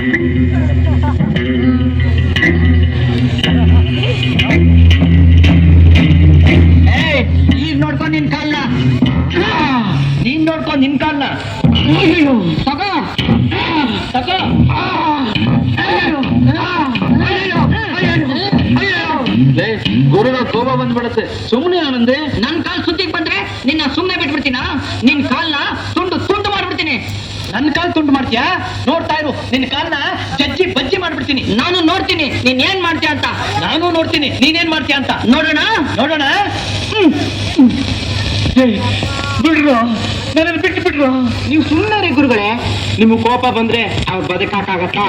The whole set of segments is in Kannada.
ಈಗ ನೋಡ್ಕೊಂಡು ನಿನ್ ಕಾಲ್ನ. ನೀನ್ ನೋಡ್ಕೊಂಡ್ ನಿನ್ ಕಾಲ್ನ. ತಗೋ. ತಗೋ. ಗುರುಗಳ ಕೋಪ ಬಂದ್ಬಿಡತ್ತೆ. ಸುಮ್ಮನೆ ಆನಂದೆ ನನ್ ಕಾಲ್ ಸುದ್ದಿಗೆ ಬಂದ್ರೆ ನಿನ್ನ ಸುಮ್ನೆ ಬಿಟ್ಬಿಡ್ತೀನ? ನಿನ್ ಕಾಲ್ನ ನನ್ನ ಕಾಲ್ ತುಂಡು ಮಾಡ್ತೀಯಾ? ನೋಡ್ತಾ ಇರು. ನಿನ್ನ ಕಾಲ್ನ ಜಜ್ಜಿ ಬಜ್ಜಿ ಮಾಡ್ಬಿಡ್ತೀನಿ. ನಾನು ನೋಡ್ತೀನಿ. ನೀನ್ ಏನ್ ಮಾಡ್ತೀಯ ಅಂತ? ನಾನು ನೋಡ್ತೀನಿ. ನೀನೇನ್ ಮಾಡ್ತೀಯ ಅಂತ? ನೋಡೋಣ. ನೋಡೋಣ? ಬಿಡ್ರು. ನನ್ನ ಬಿಟ್ಟು ಬಿಡ್ರು. ನೀವು ಸುಮ್ಮನೆ ಗುರುಗಳೇ. ನಿಮ್ಗೆ ಕೋಪ ಬಂದ್ರೆ ಅವ್ರು ಬದುಕಾಗತ್ತಾ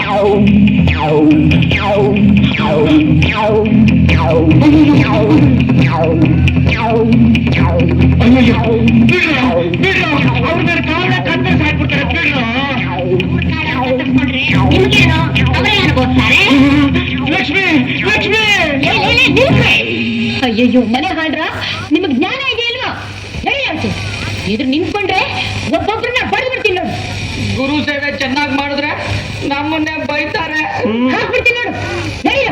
ಲಕ್ಷ್ಮಿ ಅಯ್ಯಯ್ಯೋ ಮನೆ ಹಾಡ್ರ? ನಿಮಗ್ ಜ್ಞಾನ ಇದೆ ಇಲ್ವಾ? ನಡೆಯಾಚೆ ಇದ್ರ ನಿಂತ್ಕೊಂಡ್ರೆ ಒಬ್ಬೊಬ್ರನ್ನ ಬಡ್ದು ಬಿಡ್ತೀನಿ ನೋಡು ಗುರು ಸೇವೆ ಚೆನ್ನಾಗಿ ಮಾಡಿದ್ರೆ ನಮ್ಮನ್ನೇ ಬೈತಾರೆ. ಹಾಕ್ಬಿಡ್ತೀನಿ ನೋಡು. ನಡೆಯ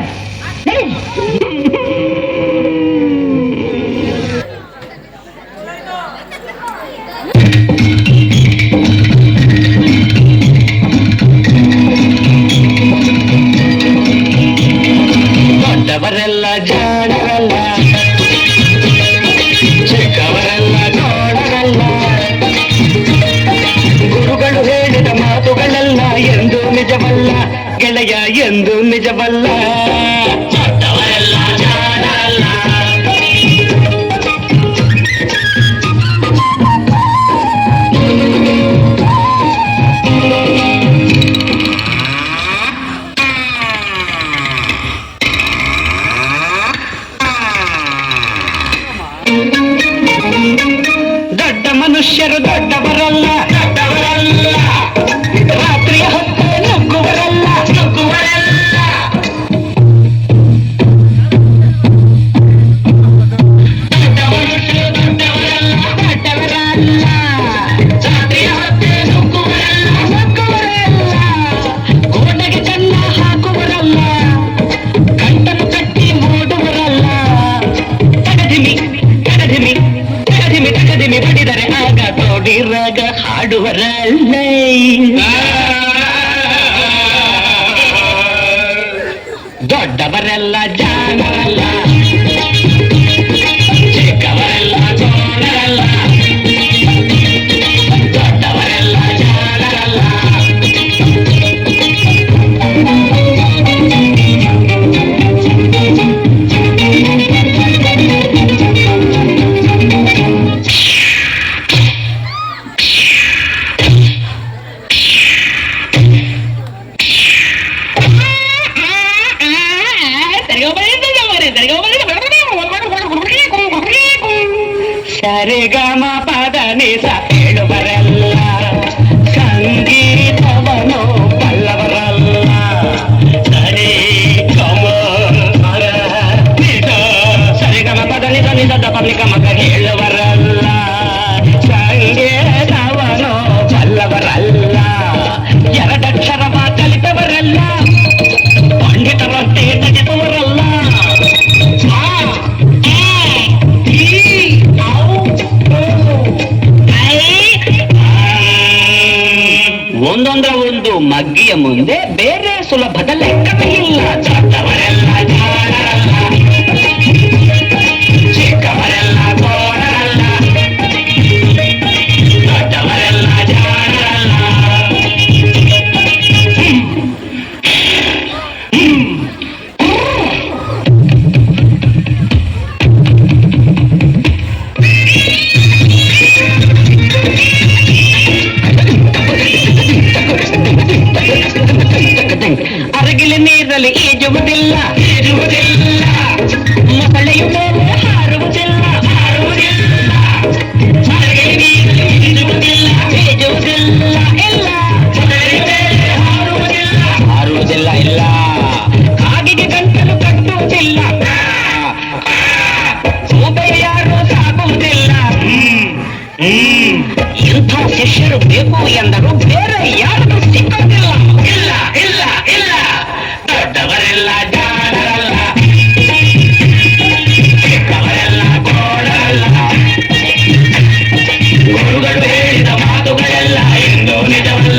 ಗೆಳೆಯ ಎಂದು ನಿಜವಲ್ಲ ರಾಗ ಹಾಡುವರಲ್ಲ ದೊಡ್ಡವರೆಲ್ಲ ಜಾಣರಲ್ಲ సరిగమ పద నిస వరల్లా ಮಗ್ಗಿಯ ಮುಂದೆ ಬೇರೆ ಸುಲಭದ ಲೆಕ್ಕವೇ ಅರಗಿಲ ನೀರಲ್ಲಿ ಈಜುವುದಿಲ್ಲ ಈಜುವುದಿಲ್ಲ ಮೊಸಳೆಯು ಮೇಲೆ ಹಾರುವುದಿಲ್ಲ ಹಾರುವುದಿಲ್ಲ ಅರಗಿಲ ನೀರಲ್ಲಿ ಈಜುವುದಿಲ್ಲ ಈಜುವುದಿಲ್ಲ ಇಲ್ಲ ಮೊಸಳೆಯ ಮೇಲೆ ಹಾರುವುದಿಲ್ಲ ಹಾರುವುದಿಲ್ಲ ಇಲ್ಲ ಕಾಗಿಗೆ ಗಂಟಲು ಕಟ್ಟುವುದಿಲ್ಲ ಸೂಪೆ ಯಾರು ಸಾಕುವುದಿಲ್ಲ ಇಂಥ ಶಿಷ್ಯರು ಬೇಕು ಎಂದರು ಬೇರೆ ಯಾರು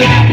Yeah.